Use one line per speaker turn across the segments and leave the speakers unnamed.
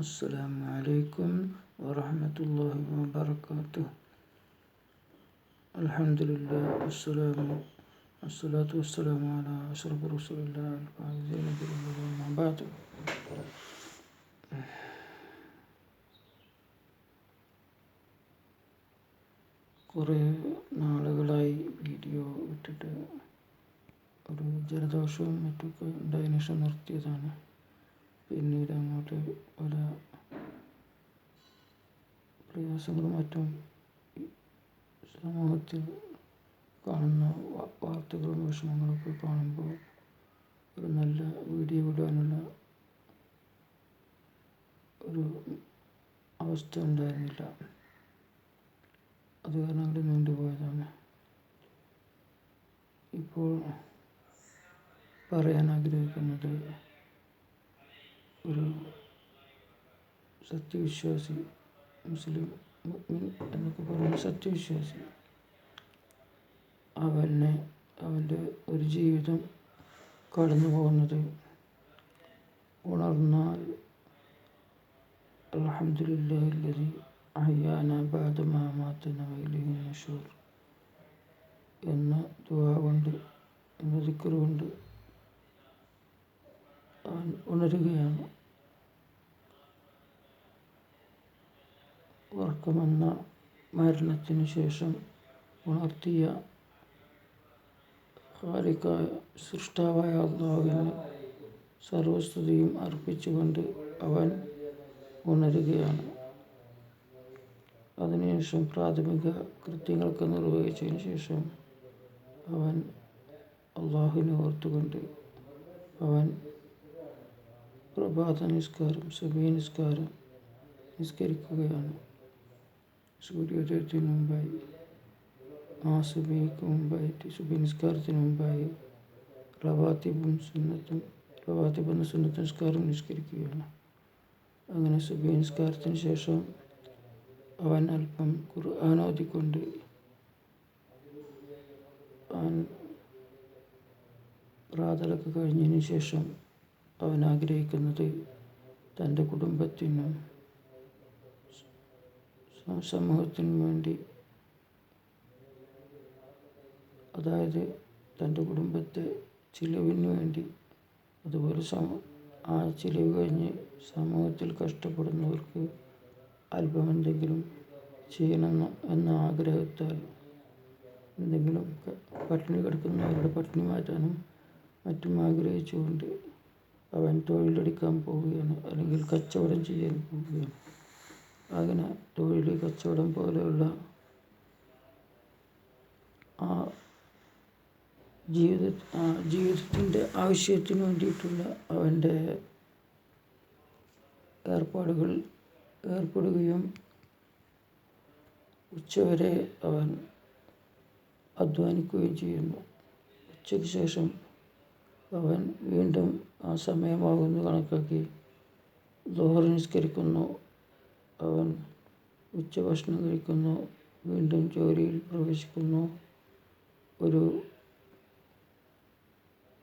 السلام عليكم ورحمة الله وبركاته الحمد لله والسلام والصلاة والسلام على أشرف رسول الله الفائزين بالله أما بعد കുറേ നാളുകളായി വീഡിയോ ഇട്ടിട്ട് ഒരു ജലദോഷവും മറ്റൊക്കെ ഉണ്ടായതിനു ശേഷം നിർത്തിയതാണ് പിന്നീട് അങ്ങോട്ട് പല പ്രയാസങ്ങളും മറ്റും സമൂഹത്തിൽ കാണുന്ന വാർത്തകളും വിഷമങ്ങളൊക്കെ കാണുമ്പോൾ ഒരു നല്ല വീഡിയോ ഇടാനുള്ള ഒരു അവസ്ഥ ഉണ്ടായിരുന്നില്ല. അത് കാരണം അവിടെ നീണ്ടുപോയതാണ് ഇപ്പോൾ പറയാൻ ആഗ്രഹിക്കുന്നത് ഒരു സത്യവിശ്വാസി മുസ്ലിം മുഅ്മിൻ എന്നൊക്കെ പറയുന്ന സത്യവിശ്വാസി. അവനെ അവന്റെ ഒരു ജീവിതം കടന്നു പോകുന്നത് ഉണർന്നാൽ അലഹമുല്ലാഹി അയ്യാന മാതന എന്ന ദുആ കൊണ്ട് എന്ന ദിക്കറുകൊണ്ട് കൊണ്ട് അവൻ ഉണരുകയാണ്. ഉറക്കമെന്ന മരണത്തിന് ശേഷം ഉണർത്തിയ ഖാലിക്കായ സൃഷ്ടാവായ അള്ളാഹുവിന് സർവസ്തുതിയും അർപ്പിച്ചുകൊണ്ട് അവൻ ഉണരുകയാണ്. അതിനുശേഷം പ്രാഥമിക കൃത്യങ്ങളൊക്കെ നിർവഹിച്ചതിന് ശേഷം അവൻ അള്ളാഹുവിനെ ഓർത്തുകൊണ്ട് അവൻ പ്രഭാത നിസ്കാരം സുബഹി നിസ്കാരം നിസ്കരിക്കുകയാണ്. സൂര്യോദയത്തിന് മുമ്പായി ആ മുമ്പായിട്ട് സുബഹി നിസ്കാരത്തിന് മുമ്പായി റവാത്തിബും സുന്നത്തും റവാത്തിബ് എന്ന സുന്നത്ത് നിസ്കാരം നിസ്കരിക്കുകയാണ്. അങ്ങനെ സുബഹി നിസ്കാരത്തിന് ശേഷം അവൻ അല്പം അവൻ പ്രാതലൊക്കെ കഴിഞ്ഞതിന് ശേഷം അവൻ ആഗ്രഹിക്കുന്നത് തന്റെ കുടുംബത്തിനും സമൂഹത്തിനും വേണ്ടി അതായത് തന്റെ കുടുംബത്തെ ചിലവിന് വേണ്ടി അതുപോലെ സമ ആ ചിലവ് കഴിഞ്ഞ് സമൂഹത്തിൽ കഷ്ടപ്പെടുന്നവർക്ക് അല്പം എന്തെങ്കിലും ചെയ്യണമെന്ന് എന്ന ആഗ്രഹത്താൽ എന്തെങ്കിലും പട്ടിണി കിടക്കുന്നവരുടെ പട്ടിണി മാറ്റാനും മറ്റും ആഗ്രഹിച്ചുകൊണ്ട് അവൻ തൊഴിലെടുക്കാൻ പോവുകയാണ്. അല്ലെങ്കിൽ കച്ചവടം ചെയ്യാൻ പോവുകയാണ്. അങ്ങനെ തൊഴിൽ കച്ചവടം പോലെയുള്ള ആ ജീവിത ആ ജീവിതത്തിന്റെ ആവശ്യത്തിന് വേണ്ടിയിട്ടുള്ള അവന്റെ ഏർപ്പാടുകൾ ഏർപ്പെടുകയും ഉച്ചവരെ അവൻ അധ്വാനിക്കുകയും ചെയ്യുന്നു. ഉച്ചയ്ക്ക് ശേഷം അവൻ വീണ്ടും ആ സമയമാകുന്നു കണക്കാക്കി. ദോഹർ നിസ്കരിക്കുന്നു. അവൻ ഉച്ചഭക്ഷണം കഴിക്കുന്നു വീണ്ടും ജോലിയിൽ പ്രവേശിക്കുന്നു. ഒരു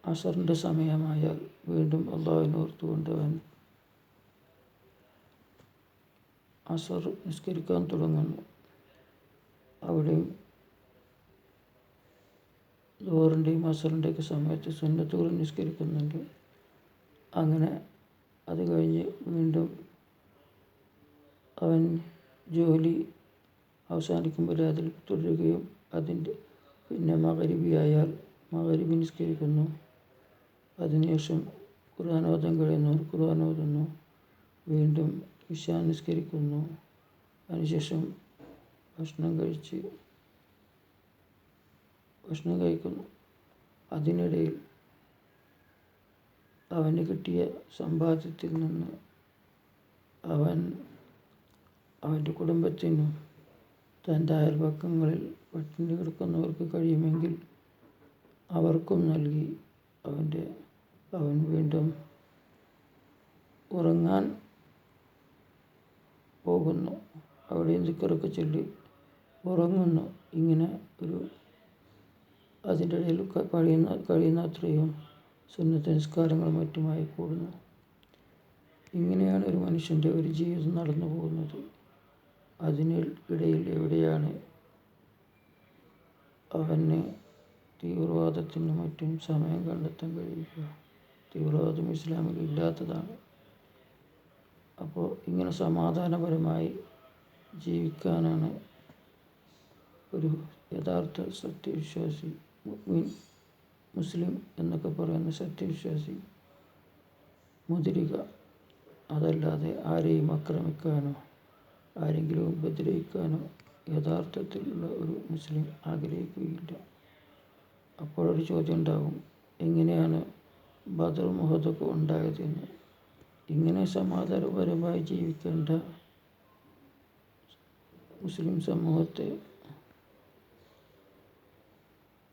അസറിന്റെ സമയമായാൽ വീണ്ടും അള്ളാഹുവിനെ ഓർത്തുകൊണ്ട് അവൻ അസർ നിസ്കരിക്കാൻ തുടങ്ങുന്നു. അവിടെയും ലോറിന്റെയും അസറിന്റെയൊക്കെ സമയത്ത് സുന്നത്തുകൾ നിസ്കരിക്കുന്നുണ്ട്. അങ്ങനെ അത് കഴിഞ്ഞ് വീണ്ടും അവൻ ജോലി അവസാനിക്കുമ്പോൾ അതിൽ തുടരുകയും അതിന്റെ പിന്നെ മകരിബിയായാൽ മകരിബി നിസ്കരിക്കുന്നു. അതിനുശേഷം ഖുർആാനോദം കഴിയുന്നവർ ഖുർആൻ ഓതുന്നു. വീണ്ടും ഇഷാ നിസ്കരിക്കുന്നു. അതിനുശേഷം ഭക്ഷണം കഴിച്ച് ഭക്ഷണം കഴിക്കുന്നു. അതിനിടയിൽ അവന് കിട്ടിയ സമ്പാദ്യത്തിൽ നിന്ന് അവൻ അവന്റെ കുടുംബത്തിനും തന്റെ അയൽപക്കങ്ങളിൽ പട്ടിണി കിടക്കുന്നവർക്ക് കഴിയുമെങ്കിൽ അവർക്കും നൽകി അവന്റെ അവൻ വീണ്ടും ഉറങ്ങാൻ പോകുന്നു. അവിടെ ദിക്കറൊക്കെ ചൊല്ലി ഉറങ്ങുന്നു. ഇങ്ങനെ ഒരു അതിന്റെ ഇടയിൽ കഴിയുന്ന കഴിയുന്ന അത്രയും മറ്റുമായി കൂടുന്നു. ഇങ്ങനെയാണ് ഒരു മനുഷ്യൻ മനുഷ്യന്റെ ഒരു ജീവിതം നടന്നു പോകുന്നത്. അതിനിടയിൽ എവിടെയാണ്? അവന് തീവ്രവാദത്തിനും മറ്റും സമയം കണ്ടെത്താൻ കഴിയുക. തീവ്രവാദം ഇസ്ലാമിൽ ഇല്ലാത്തതാണ്. അപ്പോൾ ഇങ്ങനെ സമാധാനപരമായി ജീവിക്കാനാണ് ഒരു യഥാർത്ഥ സത്യവിശ്വാസി മുസ്ലിം എന്നൊക്കെ പറയുന്ന സത്യവിശ്വാസി മുതിരുക. അതല്ലാതെ ആരെയും ആക്രമിക്കാനോ ആരെങ്കിലും ഉപദ്രവിക്കാനോ യഥാർത്ഥത്തിലുള്ള ഒരു മുസ്ലിം ആഗ്രഹിക്കുകയില്ല. അപ്പോഴൊരു ചോദ്യം ഉണ്ടാകും എങ്ങനെയാണ് ബദർ മുഹദൊക്കെ ഉണ്ടായതെന്ന്? ഇങ്ങനെ സമാധാനപരമായി ജീവിക്കേണ്ട മുസ്ലിം സമൂഹത്തെ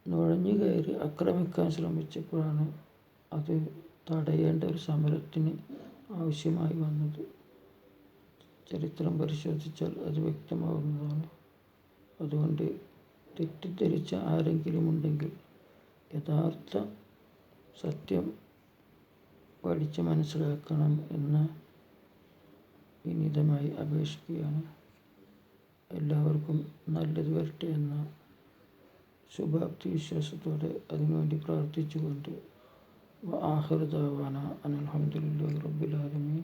നുഴഞ്ഞു കയറി ആക്രമിക്കാൻ ശ്രമിച്ചപ്പോഴാണ് അത് തടയേണ്ട ഒരു സമരത്തിന് ആവശ്യമായി വന്നത്. ചരിത്രം പരിശോധിച്ചാൽ അത് വ്യക്തമാകുന്നതാണ്. അതുകൊണ്ട് തെറ്റിദ്ധരിച്ച ആരെങ്കിലും ഉണ്ടെങ്കിൽ യഥാർത്ഥ സത്യം പഠിച്ച് മനസ്സിലാക്കണം എന്ന് വിനീതമായി അപേക്ഷിക്കുകയാണ്. എല്ലാവർക്കും നല്ലത് വരട്ടെ എന്ന ശുഭാപ്തി വിശ്വാസത്തോടെ അതിനുവേണ്ടി പ്രാർത്ഥിച്ചുകൊണ്ട് ആഹൃദാവാന അനിൽഹമുല്ലാ റബ്ബുലാലമീൻ